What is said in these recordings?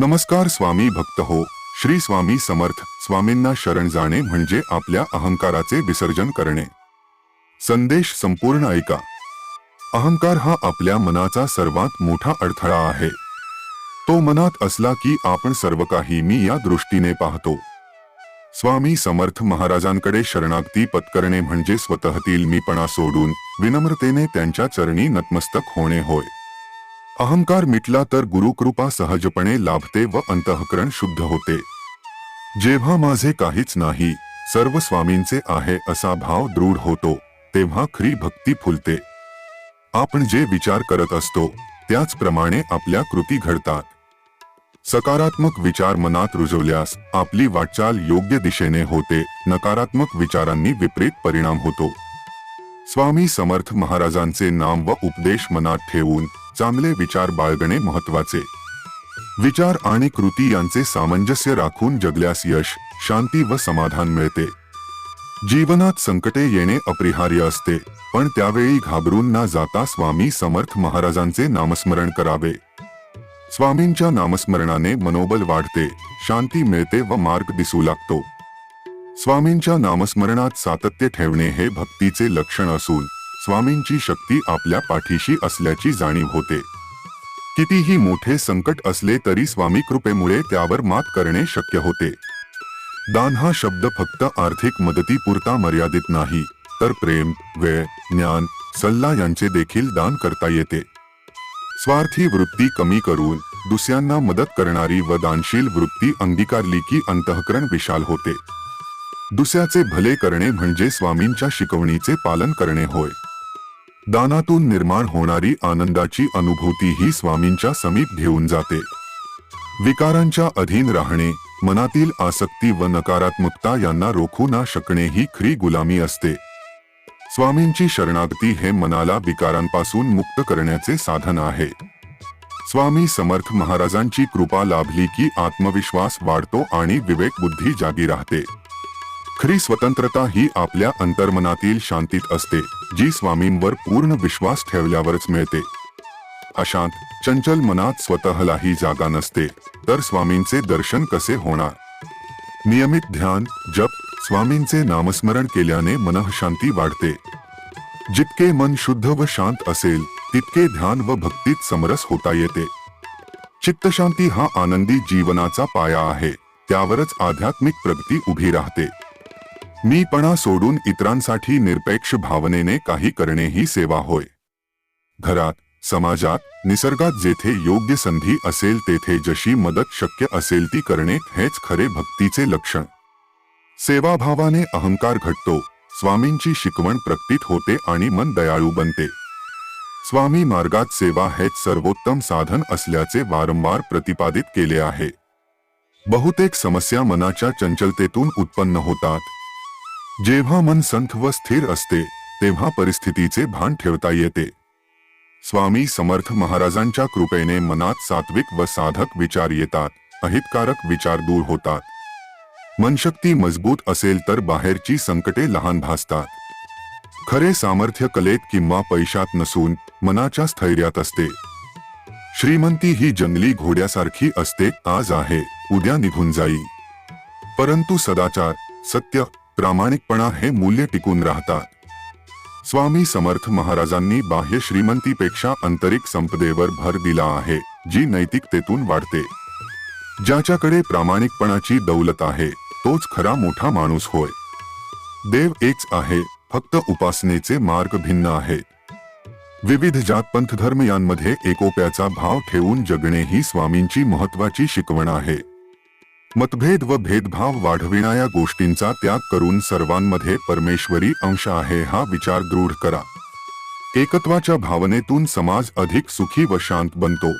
नमस्कार स्वामी भक्त हो. श्री स्वामी समर्थ स्वामींना शरण जाणे म्हणजे आपल्या अहंकाराचे विसर्जन करणे. संदेश संपूर्ण ऐका. अहंकार हा आपल्या मनाचा सर्वात मोठा अडथळा आहे. तो मनात असला की आपण सर्व काही मी या दृष्टीने पाहतो. स्वामी समर्थ महाराजांकडे शरणागती पत्करणे म्हणजे स्वतःतील मीपणा सोडून विनम्रतेने त्यांच्या चरणी नतमस्तक होणे होय. अहंकार मिटला तर गुरुकृपा सहजपणे लाभते व अंतःकरण शुद्ध होते. जेव्हा माझे काहीच नाही सर्व स्वामींचे आहे असा भाव दृढ होतो तेव्हा खरी भक्ती फुलते. आपण जे विचार करत असतो त्याचप्रमाणे आपल्या कृती घडतात. सकारात्मक विचार मनात रुजवल्यास आपली वाटचाल योग्य दिशेने होते नकारात्मक विचारांनी विपरीत परिणाम होतो. स्वामी समर्थ महाराजांचे नाम व उपदेश मनात ठेवून चांगले विचार बाळगणे महत्त्वाचे विचार आणि कृती यांचे सामंजस्य राखून जगल्यास यश शांती व समाधान मिळते. जीवनात संकटे येणे अपरिहार्य असते पण त्यावेळी घाबरून ना जाता स्वामी समर्थ महाराजांचे नामस्मरण करावे. स्वामींच्या नामस्मरणाने मनोबल वाढते शांती मिळते व मार्ग दिसू लागतो. स्वामींच्या नामस्मरणात सातत्य ठेवणे हे भक्तीचे लक्षण असून स्वामींची शक्ती आपल्या पाठीशी असल्याची जाणीव होते. कितीही मोठे संकट असले तरी स्वामी कृपेमुळे त्यावर मात करणे शक्य होते. दान हा शब्द फक्त आर्थिक मदतीपुरता मर्यादित नाही तर प्रेम वेळ ज्ञान सल्ला यांचे देखील दान करता येते. स्वार्थी वृत्ती कमी करून दुसऱ्यांना मदत करणारी व दानशील वृत्ती अंगीकारली की अंतःकरण विशाल होते. दुसऱ्याचे भले करणे म्हणजे स्वामींच्या शिकवणीचे पालन करणे होय. दानातून निर्माण होणारी आनंदाची अनुभूती ही स्वामींच्या समीप घेऊन जाते. विकारांच्या अधीन राहणे मनातील आसक्ती व नकारात्मकता यांना रोखू ना शकणे ही खरी गुलामी असते. स्वामींची शरणागती हे मनाला विकारांपासून मुक्त करण्याचे साधन आहे. स्वामी समर्थ महाराजांची कृपा लाभली की आत्मविश्वास वाढतो आणि विवेक बुद्धी जागी राहते. खरी स्वतंत्रता ही आपल्या अंतर्मनातील शांतीत असते जी स्वामींवर पूर्ण विश्वास ठेवल्यावरच मिळते. अशांत चंचल मनात स्वतःलाही जागा नसते तर स्वामींचे दर्शन कसे होणार? नियमित ध्यान जप स्वामींचे नामस्मरण केल्याने मनःशांती वाढते. जितके मन शुद्ध व शांत असेल तितके ध्यान व भक्तीत समरस होता येते. चित्तशांती हा आनंदी जीवनाचा पाया आहे त्यावरच आध्यात्मिक प्रगती उभी राहते. मीपणा सोडून इतरांसाठी निरपेक्ष भावनेने काही करणे ही सेवा होय. घरात समाजात निसर्गात जेथे योग्य संधी असेल तेथे जशी मदत शक्य असेल ती करणे हेच खरे भक्तीचे लक्षण. सेवाभावाने अहंकार घटतो स्वामींची शिकवण प्रकटित होते आणि मन दयाळू बनते. स्वामी मार्गात सेवा हेच सर्वोत्तम साधन असल्याचे वारंवार प्रतिपादित केले आहे. बहुतेक समस्या मनाच्या चंचलतेतून उत्पन्न होतात जेव्हा मन संथ व स्थिर असते तेव्हा परिस्थितीचे भान ठेवता येते. स्वामी समर्थ महाराजांच्या कृपेने मनात सात्विक व साधक विचार येतात अहितकारक विचार दूर होतात. मनशक्ती मजबूत असेल तर बाहेरची संकटे लहान भासतात. खरे सामर्थ्य कलेत किंवा पैशात नसून मनाच्या स्थैर्यात असते. श्रीमंती ही जंगली घोड्यासारखी असते आज आहे उद्या निघून जाईल परंतु सदाचार सत्य प्रामाणिकपणा हे मूल्य टिकून राहतात. स्वामी समर्थ महाराजांनी बाह्य श्रीमंतीपेक्षा आंतरिक संपदेवर भर दिला आहे जी नैतिकतेतून वाढते. ज्याच्याकडे प्रामाणिकपणाची दौलत आहे तोच खरा मोठा माणूस होय. देव एकच आहे फक्त उपासनेचे मार्ग भिन्न आहेत. विविध जातपंथ धर्म यांमध्ये एकोप्याचा भाव ठेवून जगणे ही स्वामींची महत्वाची शिकवण आहे. मतभेद व भेदभाव वाढविणाऱ्या गोष्टींचा त्याग करून सर्वांमध्ये परमेश्वरी अंश आहे हा विचार दृढ करा. एकत्वाच्या भावनेतून समाज अधिक सुखी व शांत बनतो.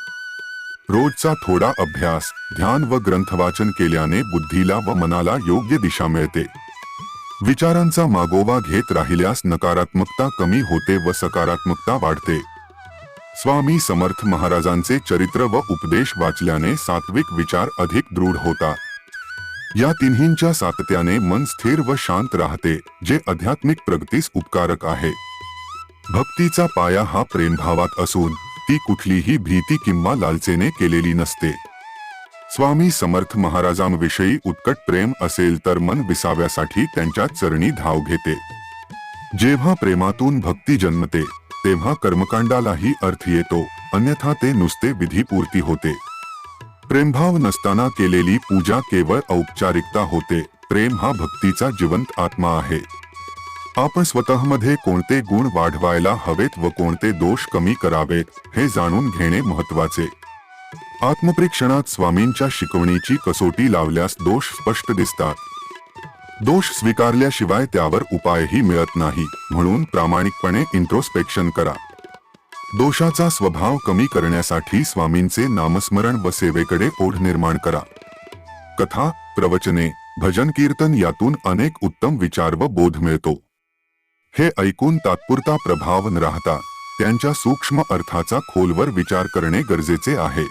रोजचा थोडा अभ्यास ध्यान व ग्रंथवाचन केल्याने बुद्धीला व मनाला योग्य दिशा मिळते. विचारांचा मागोवा घेत राहिल्यास नकारात्मकता कमी होते व सकारात्मकता वाढते. स्वामी समर्थ महाराजांचे चरित्र व उपदेश वाचल्याने सात्विक विचार अधिक दृढ होतात या तिन्हींच्या सातत्याने मन स्थिर व शांत राहते जे आध्यात्मिक प्रगतीस उपकारक आहे. भक्तीचा पाया हा प्रेमभावात असून ती कुठलीही भीती किंवा लालचेने केलेली नसते. स्वामी समर्थ महाराजांविषयी उत्कट प्रेम असेल तर मन विसाव्यासाठी त्यांच्या चरणी धाव घेते. जेव्हा प्रेमातून भक्ती जन्मते तेव्हा कर्मकांडालाही अर्थ येतो अन्यथा ते नुसते विधीपूर्ती होते. प्रेमभाव नसताना केलेली पूजा केवळ औपचारिकता होते प्रेम हा भक्तीचा जिवंत आत्मा आहे. आपण स्वतःमध्ये कोणते गुण वाढवायला हवेत व कोणते दोष कमी करावेत हे जाणून घेणे महत्त्वाचे आत्मपरीक्षणात स्वामींच्या शिकवणीची कसोटी लावल्यास दोष स्पष्ट दिसतात. दोष स्वीकारल्याशिवाय त्यावर उपायही मिळत नाही. म्हणून प्रामाणिकपणे इंट्रोस्पेक्शन करा. दोषाचा स्वभाव कमी करण्यासाठी स्वामींचे नामस्मरण व सेवेकडे ओढ निर्माण करा. कथा प्रवचने भजन कीर्तन यातून अनेक उत्तम विचार व बोध मिळतो. हे ऐकून तात्पुरता प्रभाव न राहता त्यांच्या सूक्ष्म अर्थाचा खोलवर विचार करणे गरजेचे आहे.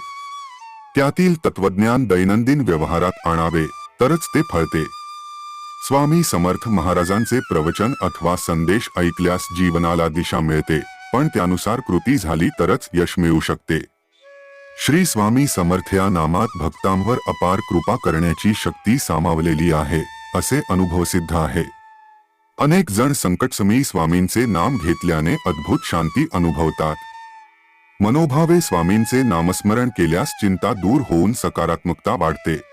त्यातील तत्वज्ञान दैनंदिन व्यवहारात आणावे तरच ते फळते. स्वामी समर्थ महाराजांचे प्रवचन अथवा संदेश ऐकल्यास जीवनाला दिशा मिळते पण त्यानुसार कृती झाली तरच यश मिळू शकते. श्री स्वामी समर्थ या नामात भक्तांवर अपार कृपा करण्याची शक्ती सामावलेली आहे असे अनुभवसिद्ध आहे. अनेक जण संकटसमी स्वामींचे नाम घेतल्याने अद्भुत शांती अनुभवतात. मनोभावे स्वामींचे नामस्मरण केल्यास चिंता दूर होऊन सकारात्मकता वाढते.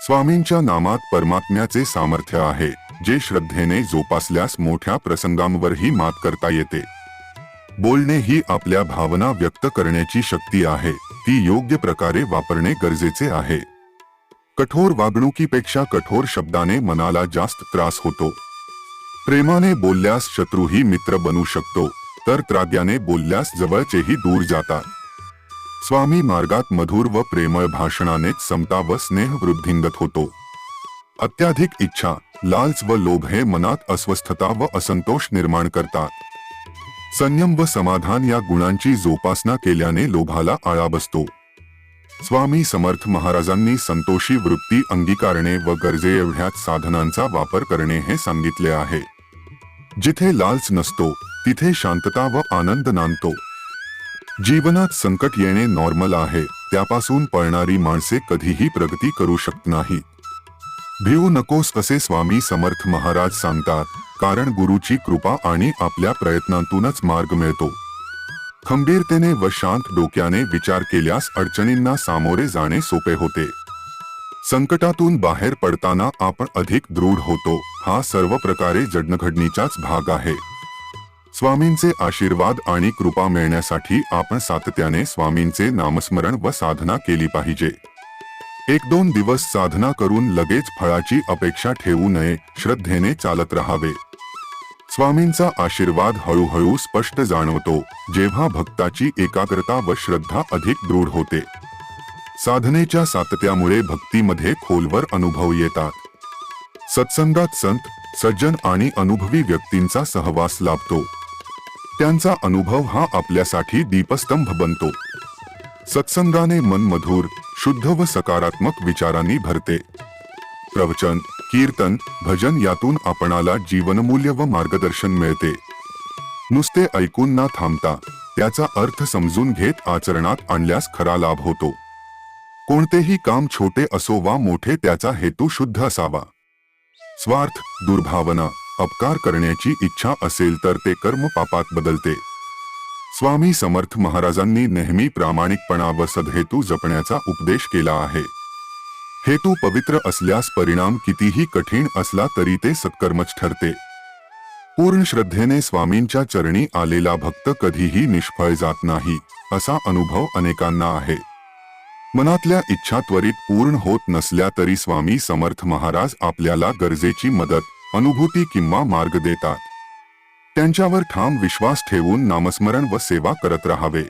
स्वामींच्या नामात परमात्म्याचे सामर्थ्य आहे जे श्रद्धेने जोपासल्यास मोठ्या प्रसंगांवरही मात करता येते. बोलणे ही आपल्या भावना व्यक्त करण्याची शक्ती आहे ती योग्य प्रकारे वापरणे गरजेचे आहे. कठोर वागणुकीपेक्षा कठोर शब्दाने मनाला जास्त त्रास होतो. प्रेमाने बोलल्यास शत्रूही मित्र बनू शकतो तर त्राग्याने बोलल्यास जवळचेही दूर जातात. स्वामी मार्गात मधुर व प्रेमळ भाषणाने समता व स्नेह वृद्धिंगत होतो. अत्याधिक इच्छा लालच व लोभ हे मनात अस्वस्थता व असंतोष निर्माण करतात. संयम व समाधान या गुणांची जोपासना केल्याने लोभाला आळा बसतो. स्वामी समर्थ महाराजांनी संतोषी वृत्ती अंगीकारणे व गरजे एवढ्याच साधनांचा वापर करणे हे सांगितले आहे. जिथे लालच नसतो तिथे शांतता व आनंद नांदतो. जीवनात संकट येणे नॉर्मल आहे त्यापासून पळणारी माणसे कधीही प्रगती करू शकत नाही भिवू नकोस असे स्वामी समर्थ महाराज सांगतात कारण गुरुची कृपा आणि आपल्या प्रयत्नांतूनच मार्ग मिळतो. खंबीरतेने व शांत डोक्याने विचार केल्यास अडचणींना सामोरे जाणे सोपे होते. संकटातून बाहेर पडताना आपण अधिक दृढ होतो हा सर्व प्रकारे जडणघडणीचाच भाग आहे. स्वामींचे आशीर्वाद आणि कृपा मिळण्यासाठी आपण सातत्याने स्वामींचे नामस्मरण व साधना केली पाहिजे. एक दोन दिवस साधना करून लगेच फळाची अपेक्षा ठेवू नये श्रद्धेने चालत राहावे. स्वामींचा आशीर्वाद हळूहळू स्पष्ट जाणवतो जेव्हा भक्ताची एकाग्रता व श्रद्धा अधिक दृढ होते. साधनेच्या सातत्यामुळे भक्तीमध्ये खोलवर अनुभव येतात. सत्संगात संत सज्जन आणि अनुभवी व्यक्तींचा सहवास लाभतो. त्यांचा अनुभव हा आपल्यासाठी दीपस्तंभ बनतो. सत्संगाने मन मधुर शुद्ध व सकारात्मक विचारांनी भरते. प्रवचन कीर्तन भजन यातून आपणाला जीवनमूल्य व मार्गदर्शन मिळते. नुसते ऐकून ना थांबता त्याचा अर्थ समजून घेत आचरणात आणल्यास खरा लाभ होतो. कोणतेही काम छोटे असो वा मोठे त्याचा हेतू शुद्ध असावा. स्वार्थ दुर्भावना अपकार करण्याची इच्छा असेल तर ते कर्म पापात बदलते. स्वामी समर्थ महाराजांनी नेहमी प्रामाणिकपणा व सदहेतू जपण्याचा उपदेश केला आहे. हेतू पवित्र असल्यास परिणाम कितीही कठीण असला तरी ते सत्कर्मच ठरते. पूर्ण श्रद्धेने स्वामींच्या चरणी आलेला भक्त कधीही निष्फळ जात नाही असा अनुभव अनेकांना आहे. मनातल्या इच्छा त्वरित पूर्ण होत नसल्या तरी स्वामी समर्थ महाराज आपल्याला गरजेची मदत अनुभूती किंवा मार्ग देतात. त्यांच्यावर ठाम विश्वास ठेवून नामस्मरण व सेवा करत राहावे.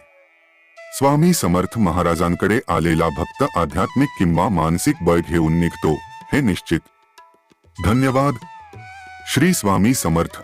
स्वामी समर्थ महाराजांकडे आलेला भक्त आध्यात्मिक किंवा मानसिक बळ घेऊन निघतो हे निश्चित. धन्यवाद. श्री स्वामी समर्थ.